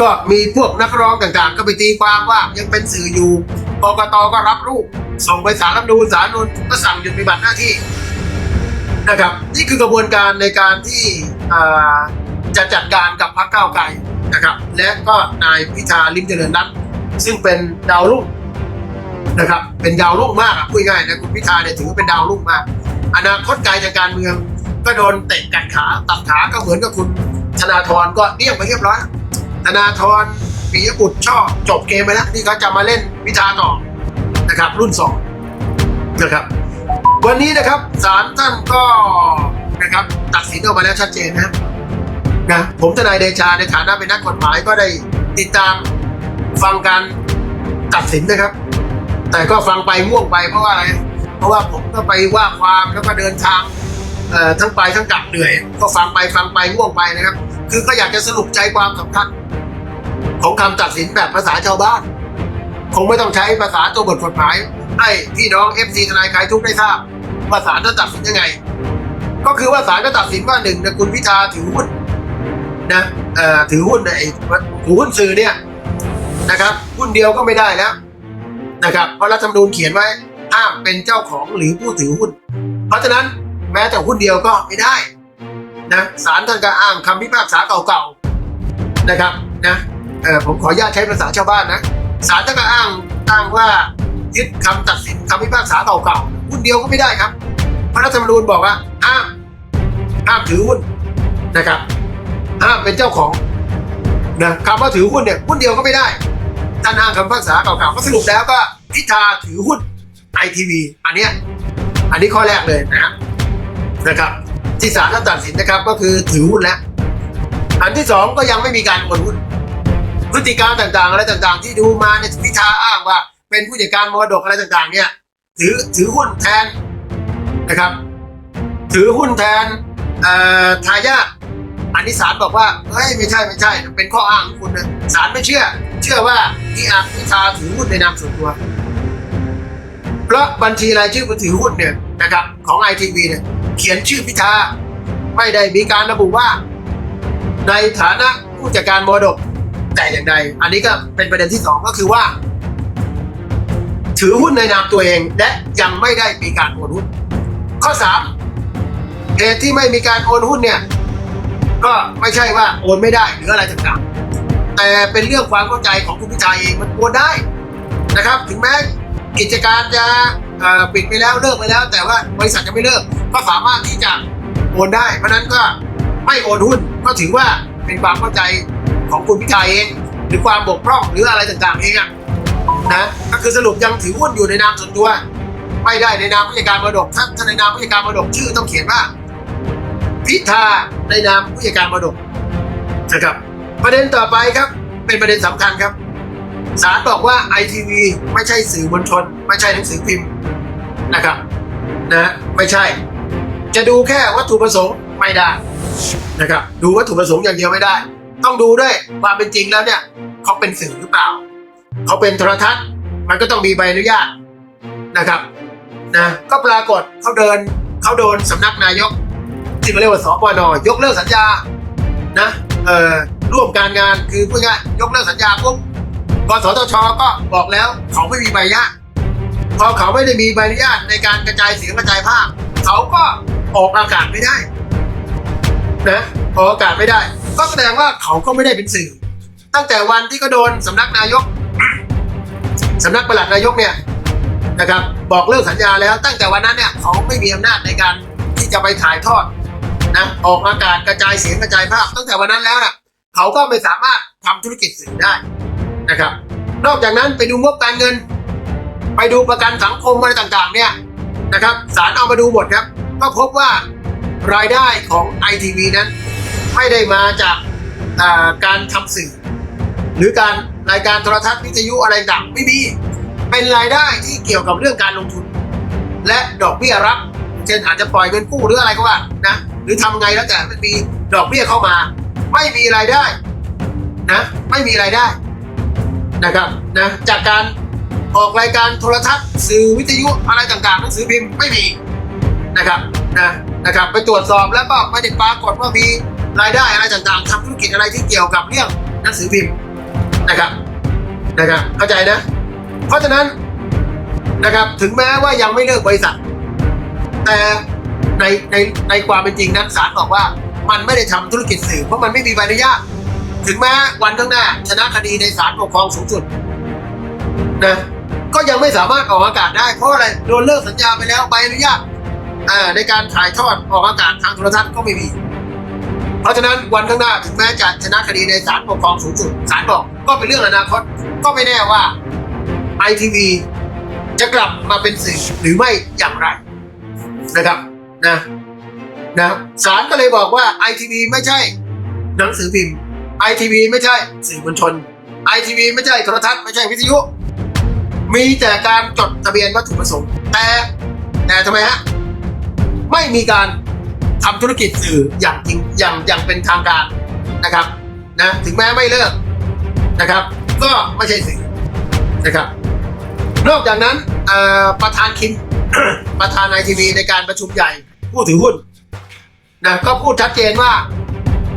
ก็มีพวกนักร้องต่างๆ ก็ไปตีความว่ายังเป็นสื่ออยู่กกตก็รับรูป ส่งไปสารรัฐนูนสารรัฐมนูญก็สั่งหยุดปฏิบัติหน้าที่นะครับนี่คือกระบวนการในการที่จะจัดการกับพรรคก้าวไกลนะครับและก็นายพิธาลิมเจริญรัตน์ซึ่งเป็นดาวรุ่งนะครับเป็นดาวรุ่งมากอะพูดง่ายนะคุณพิธาเนี่ยถือว่าเป็นดาวรุ่งมาก อนาคตไกลทางการเมืองก็โดนเตะกัดขาตัดขาก็เหมือนกับคุณธนาธรก็เรียกไปเรียบร้อย ธนาธรปิยบุตรชอบจบเกมไปแล้วนี่เขาจะมาเล่นวิธาต่อนะครับ รุ่นสองนะครับ วันนี้นะครับศาลท่านก็นะครับ ตัดสินออกมาแล้วชัดเจนนะนะผมทนายเดชาในฐานะเป็นนักกฎหมายก็ได้ติดตามฟังการตัดสินนะครับ แต่ก็ฟังไปง่วงไปเพราะว่าอะไร เพราะว่าผมก็ไปว่าความแล้วก็เดินทางเอ่อทั้งไปทั้งกลับเหนื่อย ก็ฟังไปฟังไปง่วงไปนะครับ คือก็อยากจะสรุปใจความสำคัญ ของคำตัดสินแบบภาษาชาวบ้าน คงไม่ต้องใช้ภาษาตัวบทกฎหมาย ให้พี่น้องเอฟซีทนายคลายทุกข์ได้ทราบว่าศาลจะตัดสินยังไง ก็คือว่าศาลก็ตัดสินว่าหนึ่งนะคุณพิธาถือหุ้นนะเอ่อถือหุ้นในไอ้ถือหุ้นสื่อเนี่ยนะครับหุ้นเดียวก็ไม่ได้แล้วนะครับเพราะรัฐธรรมนูญเขียนไว้ห้ามเป็นเจ้าของหรือผู้ถือหุ้น เพราะฉะนั้นแม้แต่หุ้นเดียวก็ไม่ได้นะศาลท่านก็อ้างคำพิพากษาเก่าๆนะครับนะ เออผมขออนุญาตใช้ภาษาชาวบ้านนะศาลท่านก็อ้างอ้างว่ายึดคำตัดสินคำพิพากษาเก่าๆหุ้นเดียวก็ไม่ได้ครับพระรัฐธรรมนูญบอกว่าห้ามห้ามถือหุ้นนะครับห้ามเป็นเจ้าของนะคำว่าถือหุ้นเนี่ยหุ้นเดียวก็ไม่ได้ท่านอ้างคำพิพากษาเก่าๆก็สรุปแล้วก็พิธาถือหุ้นไอทีวีอันเนี้ยอันนี้ข้อแรกเลยนะครับนะครับ ที่ศาลท่านตัดสินนะครับก็คือถือหุ้นแล้วอันที่สองก็ยังไม่มีการโอนหุ้น พฤติการต่างๆ อะไรต่างๆ ที่ดูมาในพิธาอ้างว่า เป็นผู้จัดการมรดกอะไรต่างๆ เนี่ยถือถือหุ้นแทนนะครับ ถือหุ้นแทนทายาทอันนี้ศาลบอกว่าเฮ้ยไม่ใช่ไม่ใช่ เป็นข้ออ้างของคุณนะศาลไม่เชื่อ เชื่อว่าที่อาพิธาถือหุ้นในนามส่วนตัวเพราะบัญชีรายชื่อผู้ถือหุ้นเนี่ยนะครับของไอทีวีเนี่ยเขียนชื่อพิธาไม่ได้มีการระบุว่า ในฐานะผู้จัดการมรดก แต่อย่างใด อันนี้ก็เป็นประเด็นที่สองก็คือว่า ถือหุ้นในนามตัวเองและยังไม่ได้มีการโอนหุ้น ข้อสามเหตุที่ไม่มีการโอนหุ้นเนี่ย ก็ไม่ใช่ว่าโอนไม่ได้หรืออะไรต่างๆ แต่เป็นเรื่องความเข้าใจของคุณพิธาเองมันโอนได้นะครับ ถึงแม้กิจการจะปิดไปแล้วเลิกไปแล้ว แต่ว่าบริษัทยังไม่เลิก ก็สามารถที่จะโอนได้ เพราะนั้นก็ไม่โอนหุ้นก็ถือว่าเป็นความเข้าใจ ของคุณพิธาเองหรือความบกพร่องหรืออะไรต่างๆเองอะนะก็คือสรุปยังถือหุ้นอยู่ในนามส่วนตัวไม่ได้ในนามผู้จัดการมรดกถ้าถ้าในนามผู้จัดการมรดกชื่อต้องเขียนว่า พิธาในนามผู้จัดการมรดกนะครับประเด็นต่อไปครับ เป็นประเด็นสำคัญครับศาลบอกว่าไอทีวีไม่ใช่สื่อมวลชน ไม่ใช่หนังสือพิมพ์นะครับนะไม่ใช่ จะดูแค่วัตถุประสงค์ไม่ได้นะครับดูวัตถุประสงค์อย่างเดียวไม่ได้ ต้องดูด้วยความเป็นจริงแล้วเนี่ยเขาเป็นสื่อหรือเปล่าเขาเป็นโทรทัศน์ มันก็ต้องมีใบอนุญาตนะครับนะก็ปรากฏเขาเดินเขาโดนสำนักนายกที่เขาเรียกว่าสปนยกเลิกสัญญานะเอ่อร่วมการงานคือพูดง่ายยกเลิกสัญญาปุ๊บกสทชก็บอกแล้วเขาไม่มีใบอนุญาตพอเขาไม่ได้มีใบอนุญาตในการกระจายเสียงกระจายภาพ เขาก็ออกอากาศไม่ได้นะ ออกอากาศไม่ได้ ก็แสดงว่าเขาก็ไม่ได้เป็นสื่อ ตั้งแต่วันที่เขาโดนสำนักนายกสำนักปลัดนายกเนี่ยนะครับบอกเลิกสัญญาแล้วตั้งแต่วันนั้นเนี่ยเขาไม่มีอำนาจในการที่จะไปถ่ายทอดนะออกอากาศกระจายเสียงกระจายภาพ ตั้งแต่วันนั้นแล้วนะเขาก็ไม่สามารถทำธุรกิจสื่อได้นะครับ นอกจากนั้นไปดูงบการเงิน ไปดูประกันสังคมอะไรต่างๆ เนี่ยนะครับศาลเอามาดูหมดครับ ก็พบว่ารายได้ของไอทีวีนั้น ไม่ได้มาจากการทำสื่อ หรือการรายการโทรทัศน์วิทยุอะไรต่างไม่มีเป็นรายได้ที่เกี่ยวกับเรื่องการลงทุน และดอกเบี้ยรับ เช่นอาจจะปล่อยเงินกู้หรืออะไรก็ว่านะหรือทำไงแล้วแต่มันมีดอกเบี้ยเข้ามา ไม่มีรายได้นะไม่มีรายได้นะครับนะจากการออกรายการโทรทัศน์สื่อวิทยุอะไรต่างๆหนังสือพิมพ์ไม่มีนะครับนะนะครับไปตรวจสอบแล้วก็ไม่ได้ปรากฏว่ามี รายได้อะไรต่างๆทำธุรกิจอะไรที่เกี่ยวกับเรื่องหนังสือพิมพ์นะครับนะครับเข้าใจนะ เพราะฉะนั้นนะครับถึงแม้ว่ายังไม่เลิกบริษัท แต่ในในในความเป็นจริงนั้นศาลบอกว่ามันไม่ได้ทำธุรกิจสื่อเพราะมันไม่มีใบอนุญาตถึงแม้วันข้างหน้า ชนะคดีในศาลปกครองสูงสุดนะก็ยังไม่สามารถออกอากาศได้เพราะอะไรโดนเลิกสัญญาไปแล้วใบอนุญาตอ่าในการถ่ายทอดออกอากาศทางโทรทัศน์ก็ไม่มี เพราะฉะนั้นวันข้างหน้าถึงแม้จะชนะคดีในศาลปกครองสูงสุดศาลบอกก็เป็นเรื่องอนาคต ก็ไม่แน่ว่าไอทีวีจะกลับมาเป็นสื่อหรือไม่อย่างไรนะครับนะนะศาลก็เลยบอกว่าไอทีวีไม่ใช่หนังสือพิมพ์ไอทีวีไม่ใช่สื่อมวลชนไอทีวีไม่ใช่โทรทัศน์ไม่ใช่วิทยุ มีแต่การจดทะเบียนวัตถุประสงค์ แต่แต่ทำไมฮะไม่มีการทำธุรกิจสื่ออย่างจริง อย่างอย่างเป็นทางการนะครับนะถึงแม้ไม่เลิกนะครับ ก็ไม่ใช่สื่อนะครับ นอกจากนั้นประธานคิมประธานไอทีวีในการประชุมใหญ่ผู้ถือหุ้นนะก็พูดชัดเจนว่า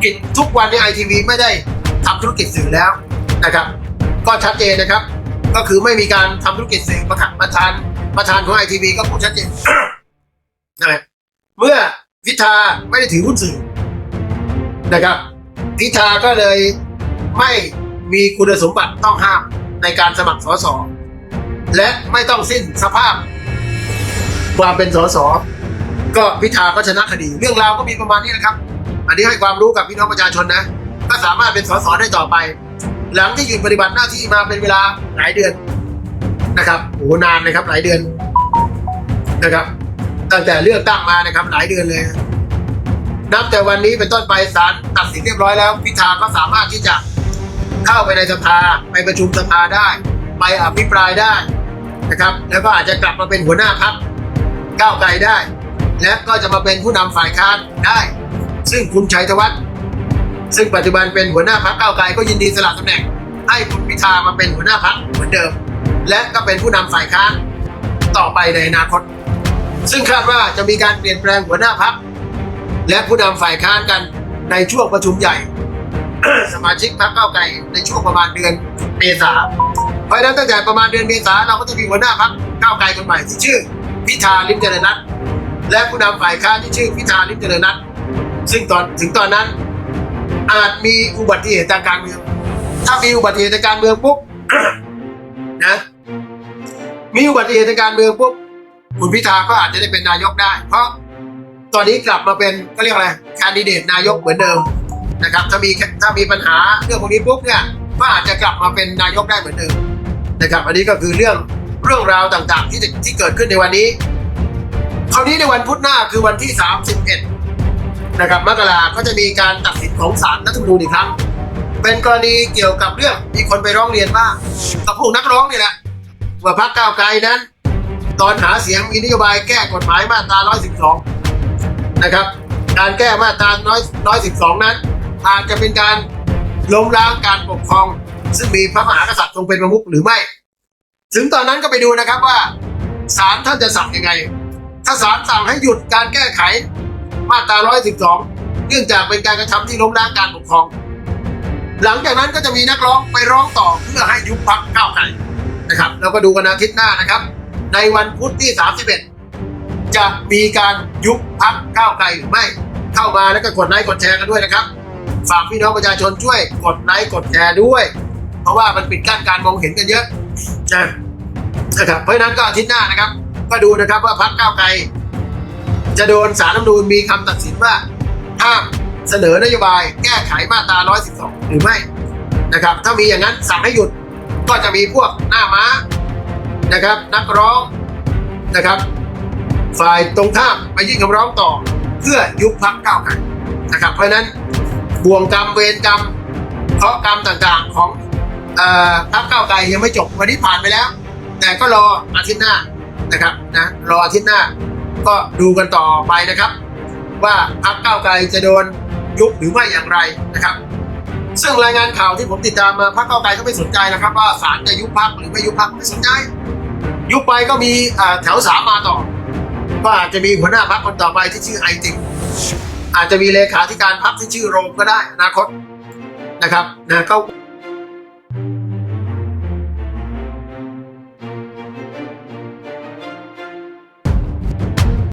กิจทุกวันในไอทีวีไม่ได้ทำธุรกิจสื่อแล้วนะครับ ก็ชัดเจนนะครับ ก็คือไม่มีการทำธุรกิจสื่อประธานประธานประธานของไอทีวีก็พูดชัดเจนนะเมื่อพิธาไม่ได้ถือหุ้นสื่อ นะครับ พิธาก็เลยไม่มีคุณสมบัติต้องห้ามในการสมัครสสและไม่ต้องสิ้นสภาพความเป็นสสก็พิธาก็ชนะคดี เรื่องราวก็มีประมาณนี้นะครับ อันนี้ให้ความรู้กับพี่น้องประชาชนนะ ก็สามารถเป็นสสได้ต่อไป หลังที่หยุดปฏิบัติหน้าที่มาเป็นเวลาหลายเดือนนะครับโอ้โหนานนะครับหลายเดือนนะครับ ตั้งแต่เลือกตั้งมานะครับหลายเดือนเลย นับแต่วันนี้เป็นต้นไปศาลตัดสินเรียบร้อยแล้ว พิธาก็สามารถที่จะเข้าไปในสภาไปประชุมสภาได้ ไปอภิปรายได้นะครับ แล้วก็อาจจะกลับมาเป็นหัวหน้าพรรคก้าวไกลได้ และก็จะมาเป็นผู้นำฝ่ายค้านได้ ซึ่งคุณชัยธวัฒน์ซึ่งปัจจุบันเป็นหัวหน้าพรรคก้าวไกลก็ยินดีสละตำแหน่ง ให้คุณพิธามาเป็นหัวหน้าพรรคเหมือนเดิม และก็เป็นผู้นำฝ่ายค้านต่อไปในอนาคต ซึ่งคาดว่าจะมีการเปลี่ยนแปลงหัวหน้าพรรค และผู้นำฝ่ายค้านกันในช่วงประชุมใหญ่ สมาชิกพรรคก้าวไกลในช่วงประมาณเดือนเมษาเพราะนั้นตั้งแต่ประมาณเดือนเมษาเราก็จะมีหัวหน้าพรรคก้าวไกลคนใหม่ที่ชื่อพิธาลิมเจริญรัตน์และผู้นำฝ่ายค้านที่ชื่อพิธาลิมเจริญรัตน์ซึ่งตอนถึงตอนนั้น อาจมีอุบัติเหตุทางการเมือง ถ้ามีอุบัติเหตุทางการเมืองปุ๊บนะมีอุบัติเหตุทางการเมืองปุ๊บคุณพิธาก็อาจจะได้เป็นนายกได้ เพราะ ตอนนี้กลับมาเป็นก็เรียกอะไรแคนดิเดตนายกเหมือนเดิมนะครับถ้ามีถ้ามีปัญหาเรื่องพวกนี้ปุ๊บเนี่ยก็อาจจะกลับมาเป็นนายกได้เหมือนเดิมนะครับอันนี้ก็คือเรื่องเรื่องราวต่างๆ ที่ที่เกิดขึ้นในวันนี้คราวนี้ในวันพุธหน้าคือวันที่ 31นะครับมกราก็จะมีการตัดสินของศาลรัฐธรรมนูญอีกครั้งเป็นกรณีเกี่ยวกับเรื่องมีคนไปร้องเรียนว่ากับพวกนักร้องนี่แหละว่าพรรคก้าวไกลนั้น ตอนหาเสียงมีนโยบายแก้กฎหมายมาตรา 112 นะครับ การแก้มาตรา112นั้นอาจจะเป็นการล้มล้างการปกครอง ซึ่งมีพระมหากษัตริย์ทรงเป็นประมุขหรือไม่ ถึงตอนนั้นก็ไปดูนะครับว่าศาลท่านจะสั่งยังไง ถ้าศาลสั่งให้หยุดการแก้ไขมาตรา112เนื่องจากเป็นการกระทำที่ล้มล้างการปกครอง หลังจากนั้นก็จะมีนักร้องไปร้องต่อเพื่อให้ยุบพักก้าวไกลนะครับเราก็ดูกันอาทิตย์หน้านะครับ ในวันพุธที่ 31 จะมีการยุบพักก้าวไกลหรือไม่ เข้ามาแล้วก็กดไลค์กดแชร์กันด้วยนะครับ ฝากพี่น้องประชาชนช่วยกดไลค์กดแชร์ด้วย เพราะว่ามันปิดกั้นการมองเห็นกันเยอะนะครับเพราะฉะนั้นก็อาทิตย์หน้านะครับ ก็ดูนะครับว่าพักก้าวไกล จะโดนสารรัฐมนูญมีคำตัดสินว่าห้ามเสนอนโยบายแก้ไขมาตรา 112 หรือไม่นะครับ ถ้ามีอย่างนั้นสั่งให้หยุดก็จะมีพวกหน้าม้านะครับ นักร้องนะครับ ฝ่ายตรงข้ามไปยื่นคำร้องต่อ เพื่อยุบพักก้าวไกลนะครับ เพราะนั้นบ่วงกรรมเวรกรรมเคราะกรรมต่างๆของอ่อพักก้าวไกลยังไม่จบวันนี้ผ่านไปแล้ว แต่ก็รออาทิตย์หน้านะครับนะรออาทิตย์หน้า ก็ดูกันต่อไปนะครับ ว่าพักก้าวไกลจะโดนยุบหรือไม่อย่างไรนะครับ ซึ่งรายงานข่าวที่ผมติดตามมาพักเก้าไกลก็ไม่สนใจนะครับ ว่าศาลจะยุบพักหรือไม่ยุบพักไม่สนใจ ยุบไปก็มีอ่าแถวสามมาต่อ ก็อาจจะมีหัวหน้าพักคนต่อไปที่ชื่อไอติมอาจจะมีเลขาธิการพักที่ชื่อโรมก็ได้อนาคตนะครับนะก็